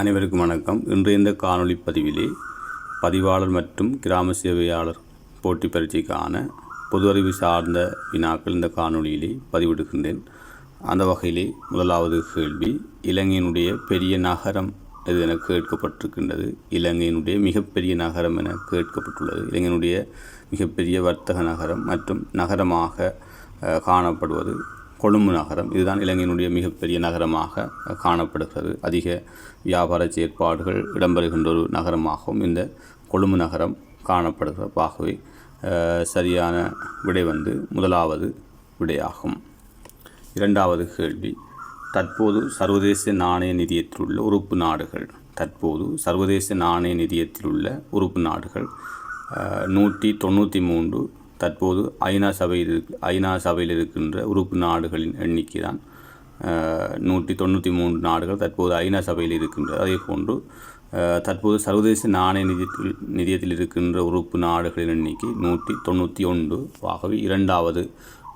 அனைவருக்கும் வணக்கம். இன்று இந்த காணொளி பதிவிலே பதிவாளர் மற்றும் கிராம சேவையாளர் போட்டி பரீட்சைக்கான பொது அறிவு சார்ந்த வினாக்கள் இந்த காணொளியிலே பதிவிடுகின்றேன். அந்த வகையிலே முதலாவது கேள்வி இலங்கையினுடைய பெரிய நகரம் எது என கேட்கப்பட்டிருக்கின்றது. இலங்கையினுடைய மிகப்பெரிய நகரம் என கேட்கப்பட்டுள்ளது. இலங்கையினுடைய மிகப்பெரிய வர்த்தக நகரம் மற்றும் நகரமாக காணப்படுவது கொழும்பு நகரம். இதுதான் இலங்கையினுடைய மிகப்பெரிய நகரமாக காணப்படுகிறது. அதிக வியாபார செயற்பாடுகள் இடம்பெறுகின்ற ஒரு நகரமாகவும் இந்த கொழும்பு நகரம் காணப்படுகிறது. ஆகவே சரியான விடை வந்து முதலாவது விடையாகும். இரண்டாவது கேள்வி. தற்போது சர்வதேச நாணய நிதியத்தில் உள்ள உறுப்பு நாடுகள். தற்போது சர்வதேச நாணய நிதியத்தில் உள்ள உறுப்பு நாடுகள் நூற்றி தொண்ணூற்றி மூன்று தற்போது ஐநா சபையில் ஐநா சபையில் இருக்கின்ற உறுப்பு நாடுகளின் எண்ணிக்கை தான் நூற்றி தொண்ணூற்றி மூன்று நாடுகள் தற்போது ஐநா சபையில் இருக்கின்றது. அதே போன்று தற்போது சர்வதேச நாணய நிதியத்தில் நிதியத்தில் இருக்கின்ற உறுப்பு நாடுகளின் எண்ணிக்கை நூற்றி தொண்ணூற்றி ஒன்று ஆகவே இரண்டாவது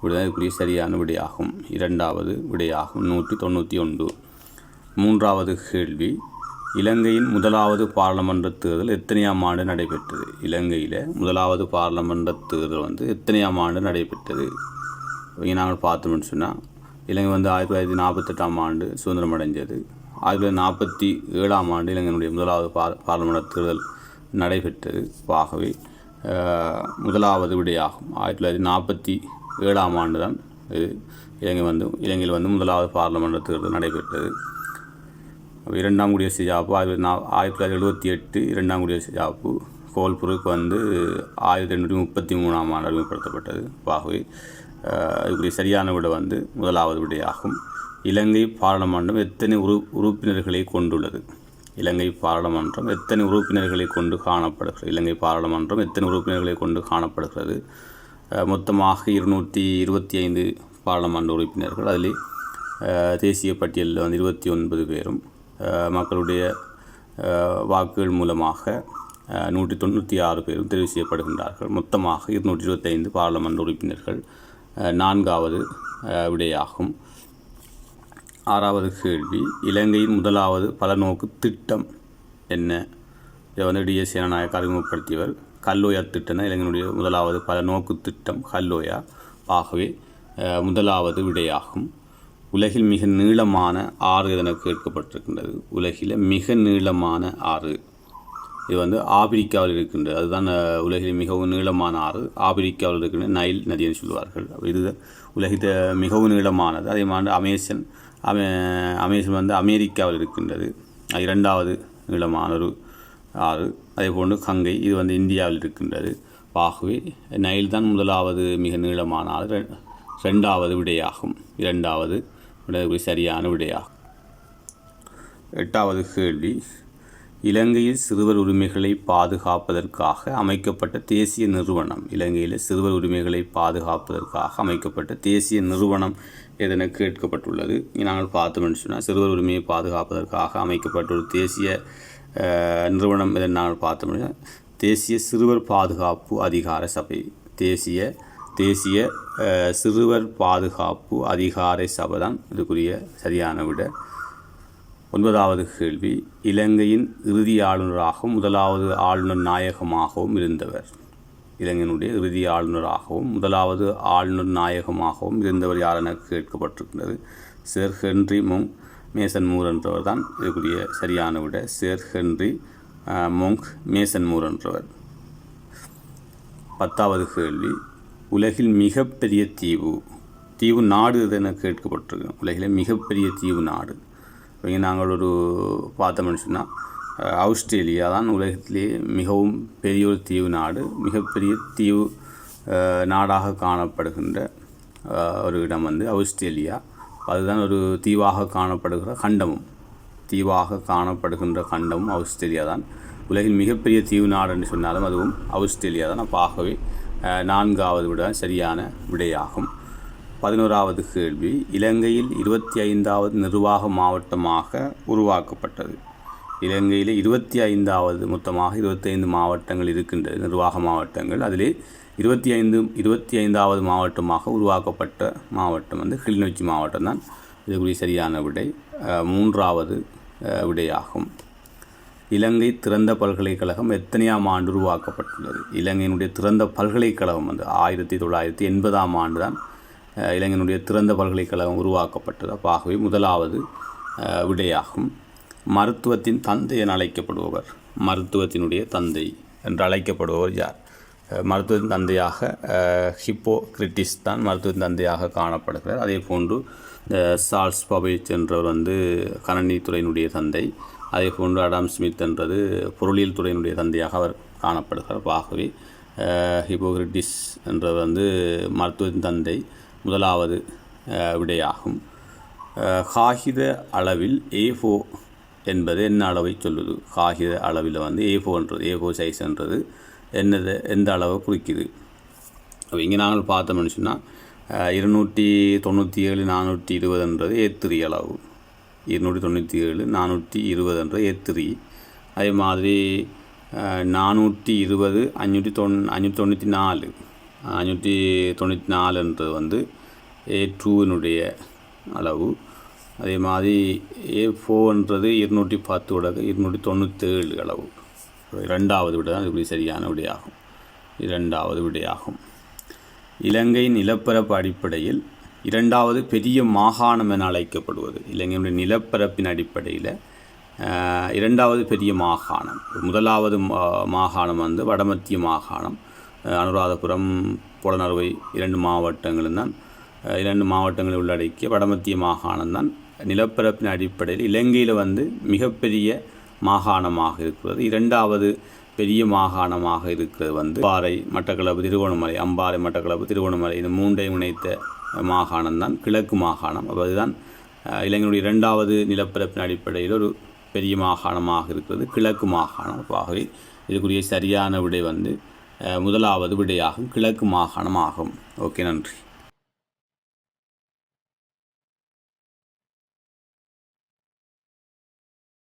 விடைக்குரிய சரியான விடையாகும். இரண்டாவது விடையாகும். நூற்றி தொண்ணூற்றி ஒன்று. மூன்றாவது கேள்வி இலங்கையின் முதலாவது பாராளுமன்ற தேர்தல் எத்தனையாம் ஆண்டு நடைபெற்றது? இலங்கையில் முதலாவது பாராளுமன்ற தேர்தல் வந்து எத்தனையாம் ஆண்டு நடைபெற்றது? இங்கே நாங்கள் பார்த்தோம்னு சொன்னால் இலங்கை வந்து ஆயிரத்தி தொள்ளாயிரத்தி நாற்பத்தெட்டாம் ஆண்டு சுதந்திரம் அடைஞ்சது. ஆயிரத்தி தொள்ளாயிரத்தி நாற்பத்தி ஏழாம் ஆண்டு இலங்கையினுடைய முதலாவது பா பாராளுமன்ற தேர்தல் நடைபெற்றது. ஆகவே முதலாவது விடையாகும். ஆயிரத்தி தொள்ளாயிரத்தி நாற்பத்தி ஏழாம் ஆண்டு தான் இது இலங்கை வந்து இலங்கையில் வந்து முதலாவது பாராளுமன்ற தேர்தல் நடைபெற்றது. இரண்டாம் குடியரசு ஜாப்பு ஆயிரத்தி நா ஆயிரத்தி தொள்ளாயிரத்தி எழுபத்தி எட்டு இரண்டாம் குடியரசு ஜாப்பு கோல்புருக்கு வந்து ஆயிரத்தி எண்ணூற்றி முப்பத்தி மூணாம் ஆண்டு அறிமுகப்படுத்தப்பட்டது. ஆகவே அதுக்குரிய சரியான விட வந்து முதலாவது விடையாகும். இலங்கை பாராளுமன்றம் எத்தனை உறு உறுப்பினர்களை கொண்டுள்ளது? இலங்கை பாராளுமன்றம் எத்தனை உறுப்பினர்களை கொண்டு காணப்படுகிறது? இலங்கை பாராளுமன்றம் எத்தனை உறுப்பினர்களை கொண்டு காணப்படுகிறது? மொத்தமாக இருநூற்றி இருபத்தி ஐந்து பாராளுமன்ற உறுப்பினர்கள். அதில் தேசிய பட்டியலில் வந்து இருபத்தி ஒன்பது பேரும் மக்களுடைய வாக்குகள் மூலமாக நூற்றி தொண்ணூற்றி ஆறு பேரும் தெரிவு செய்யப்படுகின்றார்கள். மொத்தமாக இருநூற்றி இருபத்தைந்து பாராளுமன்ற உறுப்பினர்கள் நான்காவது விடையாகும். ஆறாவது கேள்வி இலங்கையின் முதலாவது பலநோக்கு திட்டம் என்ன? இதை வந்து டிஎஸ் சேனநாயக் அறிமுகப்படுத்தியவர் கல்லோயா திட்டம் தான் இலங்கையினுடைய முதலாவது பல நோக்கு திட்டம் கல்லோயா. ஆகவே முதலாவது விடையாகும். உலகில் மிக நீளமான ஆறு என கேட்கப்பட்டிருக்கின்றது. உலகில் மிக நீளமான ஆறு. இது வந்து ஆப்பிரிக்காவில் இருக்கின்றது. அதுதான் உலகில் மிகவும் நீளமான ஆறு. ஆப்பிரிக்காவில் இருக்கின்ற நைல் நதி சொல்வார்கள். இது உலகில் மிகவும் நீளமானது. அதே மாதிரி அமேசன் அமே அமேசன் வந்து அமெரிக்காவில் இருக்கின்றது. அது இரண்டாவது நீளமான ஒரு ஆறு. அதே போன்று கங்கை இது வந்து இந்தியாவில் இருக்கின்றது. ஆகவே நைல் தான் முதலாவது மிக நீளமான ஆறு. ரெ- ரெண்டாவது விடையாகும். இரண்டாவது விடை சரியான விடையாகும் எட்டாவது கேள்வி. இலங்கையில் சிறுவர் உரிமைகளை பாதுகாப்பதற்காக அமைக்கப்பட்ட தேசிய நிறுவனம். இலங்கையில் சிறுவர் உரிமைகளை பாதுகாப்பதற்காக அமைக்கப்பட்ட தேசிய நிறுவனம் எதென கேட்கப்பட்டுள்ளது? நாங்கள் பார்த்தோம்னு சொன்னால் சிறுவர் உரிமையை பாதுகாப்பதற்காக அமைக்கப்பட்ட ஒரு தேசிய நிறுவனம் எதன் நாங்கள் பார்த்தோம்னா தேசிய சிறுவர் பாதுகாப்பு அதிகார சபை தேசிய தேசிய சிறுவர் பாதுகாப்பு அதிகார சபை தான் இதுக்குரிய சரியான விட. ஒன்பதாவது கேள்வி இலங்கையின் இறுதி ஆளுநராகவும் முதலாவது ஆளுநர் நாயகமாகவும் இருந்தவர். இலங்கையினுடைய இறுதி ஆளுநராகவும் முதலாவது ஆளுநர் நாயகமாகவும் இருந்தவர் யார் என கேட்கப்பட்டிருக்கின்றது sir Henry Monck Mason Moore என்றவர் தான் இதுக்குரிய சரியான விட sir Henry Monck Mason Moore என்றவர். பத்தாவது கேள்வி உலகில் மிகப்பெரிய தீவு தீவு நாடு இது என கேட்கப்பட்டிருக்கு. உலகில் மிகப்பெரிய தீவு நாடு. இங்கே நாங்கள் ஒரு பார்த்தோம்னு சொன்னால் ஆஸ்திரேலியா தான் உலகத்திலே மிகவும் பெரிய ஒரு தீவு நாடு மிகப்பெரிய தீவு நாடாக காணப்படுகின்ற ஒரு இடம் வந்து ஆஸ்திரேலியா. அதுதான் ஒரு தீவாக காணப்படுகிற கண்டமும். தீவாக காணப்படுகின்ற கண்டமும் ஆஸ்திரேலியா தான். உலகின் மிகப்பெரிய தீவு நாடு என்று சொன்னாலும் அதுவும் ஆஸ்திரேலியா தான். அப்போ ஆகவே நான்காவது விட சரியான விடையாகும். பதினோராவது கேள்வி இலங்கையில் இருபத்தி ஐந்தாவது நிர்வாக மாவட்டமாக உருவாக்கப்பட்டது. இலங்கையில் இருபத்தி ஐந்தாவது மொத்தமாக இருபத்தைந்து மாவட்டங்கள் இருக்கின்றது நிர்வாக மாவட்டங்கள். அதிலே இருபத்தி ஐந்து இருபத்தி ஐந்தாவது மாவட்டமாக உருவாக்கப்பட்ட மாவட்டம் வந்து கிளிநொச்சி மாவட்டம் தான் இதுக்குரிய சரியான விடை மூன்றாவது விடையாகும். இலங்கை திறந்த பல்கலைக்கழகம் எத்தனையாம் ஆண்டு உருவாக்கப்பட்டுள்ளது? இலங்கையினுடைய திறந்த பல்கலைக்கழகம் வந்து ஆயிரத்தி தொள்ளாயிரத்தி எண்பதாம் ஆண்டு தான் இலங்கையினுடைய திறந்த பல்கலைக்கழகம் உருவாக்கப்பட்டது. அப்ப ஆகவே முதலாவது விடையாகும். மருத்துவத்தின் தந்தை என அழைக்கப்படுபவர். மருத்துவத்தினுடைய தந்தை என்று அழைக்கப்படுபவர் யார்? மருத்துவத்தின் தந்தையாக ஹிப்போக்ரிட்டிஸ் தான் மருத்துவத்தின் தந்தையாக காணப்படுகிறார். அதே போன்று அஹ், சார்ல்ஸ் பபேஜ் என்றவர் வந்து கணனித்துறையினுடைய தந்தை. அதே போன்று அடாம் ஸ்மித் என்றது பொருளியல் துறையினுடைய தந்தையாக அவர் காணப்படுகிறார். ஆகவே அஹ், என்றவர் வந்து மருத்துவத்தின் தந்தை முதலாவது விடையாகும். காகித அளவில் ஏஃபோ என்பது என்ன அளவை சொல்லுது? காகித அளவில் வந்து ஏஃபோன்றது ஏஃபோ சைஸ்ன்றது என்னது எந்த அளவை குறிக்குது? அப்போ இங்கே நாங்கள் பார்த்தோம்னு சொன்னால் இருநூற்றி தொண்ணூற்றி ஏழு நானூற்றி இருபதுன்றது ஏத்திரி அளவு. இருநூற்றி தொண்ணூற்றி ஏழு நானூற்றி இருபது என்ற ஏத்திரி அதே மாதிரி நானூற்றி இருபது அஞ்சூற்றி தொண் அஞ்சூற்றி தொண்ணூற்றி நாலு அஞ்சூற்றி தொண்ணூற்றி நாலுன்றது வந்து ஏ டூவினுடைய அளவு. அதே மாதிரி ஏ ஃபோன்றது இருநூற்றி பத்தோட இருநூற்றி தொண்ணூற்றேழு அளவு. இரண்டாவது விட தான் இப்படி சரியான விடையாகும். இரண்டாவது விடையாகும். இலங்கையின் நிலப்பரப்பு அடிப்படையில் இரண்டாவது பெரிய மாகாணம் என அழைக்கப்படுவது. இலங்கையினுடைய நிலப்பரப்பின் அடிப்படையில் இரண்டாவது பெரிய மாகாணம். முதலாவது மா- மாகாணம் வந்து வடமத்திய மாகாணம். அனுராதபுரம் புலனறுவை இரண்டு மாவட்டங்களும் தான். இரண்டு மாவட்டங்களை உள்ளடக்கிய வடமத்திய மாகாணம் தான். நிலப்பரப்பின் அடிப்படையில் இலங்கையில் வந்து மிகப்பெரிய மாகாணமாக இருக்கிறது. இரண்டாவது பெரிய மாகாணமாக இருக்கிறது வந்து பாறை மட்டக்களப்பு திருகோணமலை அம்பாறை மட்டக்களப்பு திருகோணமலை இந்த மூன்றையும் இணைத்த மாகாணம் தான் கிழக்கு மாகாணம். அப்போ அதுதான் அஹ், இரண்டாவது நிலப்பரப்பின் அடிப்படையில் ஒரு பெரிய மாகாணமாக இருக்கிறது கிழக்கு மாகாணம். ஆகவே இதுக்குரிய சரியான விடை வந்து முதலாவது விடையாகும் கிழக்கு மாகாணம் ஆகும் ஓகே நன்றி.